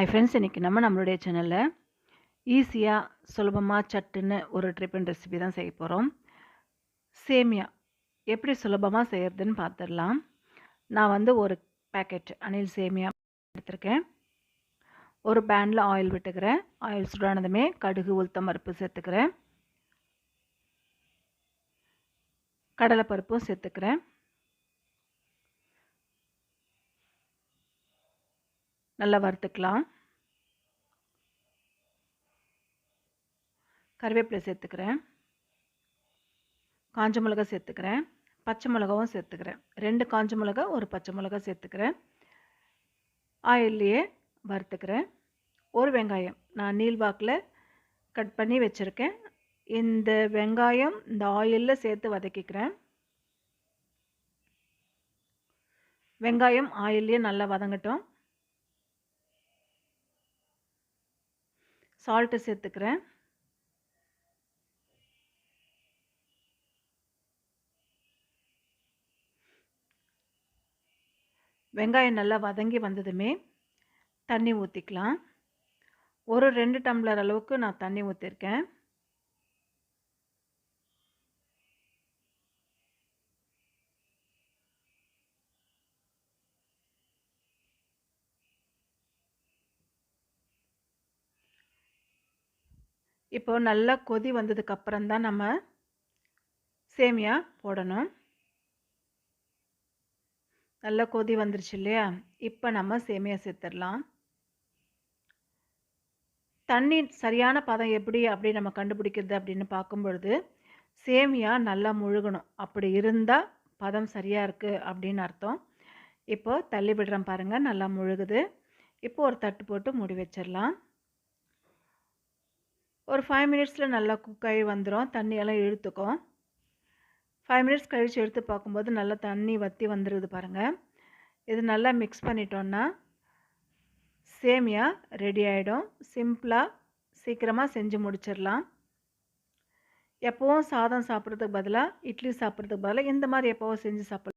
ஐ friends இன்றைக்கி நம்ம நம்மளுடைய சேனலில் ஈஸியாக சுலபமாக சட்டுன்னு ஒரு ட்ரிப்பன் ரெசிபி தான் செய்ய போகிறோம் சேமியா எப்படி சுலபமாக செய்கிறதுன்னு பார்த்துடலாம் நான் வந்து ஒரு பேக்கெட் அணில் சேமியா எடுத்திருக்கேன். ஒரு பேனில் ஆயில் விட்டுக்கிறேன். ஆயில் சுடானதுமே கடுகு உளுத்தம் பருப்பு சேர்த்துக்கிறேன். கடலைப்பருப்பும் சேர்த்துக்கிறேன். நல்லா வறுத்துக்கலாம். கருவேப்பிலை சேர்த்துக்கிறேன். காஞ்ச மிளகா சேர்த்துக்கிறேன். பச்சை மிளகாவும் சேர்த்துக்கிறேன். ரெண்டு காஞ்ச மிளகா ஒரு பச்சை மிளகா சேர்த்துக்கிறேன். ஆயில்லையே வறுத்துக்கிறேன். ஒரு வெங்காயம் நான் நீள்வாக்கில் கட் பண்ணி வச்சுருக்கேன். இந்த வெங்காயம் இந்த ஆயிலில் சேர்த்து வதக்கிக்கிறேன். வெங்காயம் ஆயிலே நல்லா வதங்கட்டும். சால்ட்டு சேர்த்துக்கிறேன். வெங்காயம் நல்லா வதங்கி வந்ததுமே தண்ணி ஊற்றிக்கலாம் ஒரு ரெண்டு டம்ளர் அளவுக்கு நான் தண்ணி ஊற்றிருக்கேன் இப்போ நல்லா கொதி வந்ததுக்கப்புறம் தான் நம்ம சேமியா போடணும். நல்லா கொதி வந்துருச்சு இல்லையா? இப்போ நம்ம சேமியா சேர்த்துடலாம். தண்ணி சரியான பதம் எப்படி அப்படி நம்ம கண்டுபிடிக்கிறது அப்படின்னு பார்க்கும்பொழுது சேமியா நல்லா முழுகணும். அப்படி இருந்தால் பதம் சரியாக இருக்குது அப்படின்னு அர்த்தம். இப்போது தள்ளி விடுறேன் பாருங்கள் நல்லா முழுகுது. இப்போ ஒரு தட்டு போட்டு மூடி வச்சிடலாம். ஒரு ஃபைவ் மினிட்ஸில் நல்லா குக் ஆகி வந்துடும் தண்ணியெல்லாம் இழுத்துக்கும். ஃபைவ் மினிட்ஸ் கழித்து எடுத்து பார்க்கும்போது நல்லா தண்ணி வற்றி வந்துடுது பாருங்கள் இது நல்லா மிக்ஸ் பண்ணிட்டோன்னா சேமியா ரெடி ஆகிடும் சிம்பிளாக சீக்கிரமாக செஞ்சு முடிச்சிடலாம். எப்போவும் சாதம் சாப்பிட்றதுக்கு பதிலாக இட்லி சாப்பிட்றதுக்கு பதிலாக இந்த மாதிரி எப்போவும் செஞ்சு சாப்பிட்லாம்.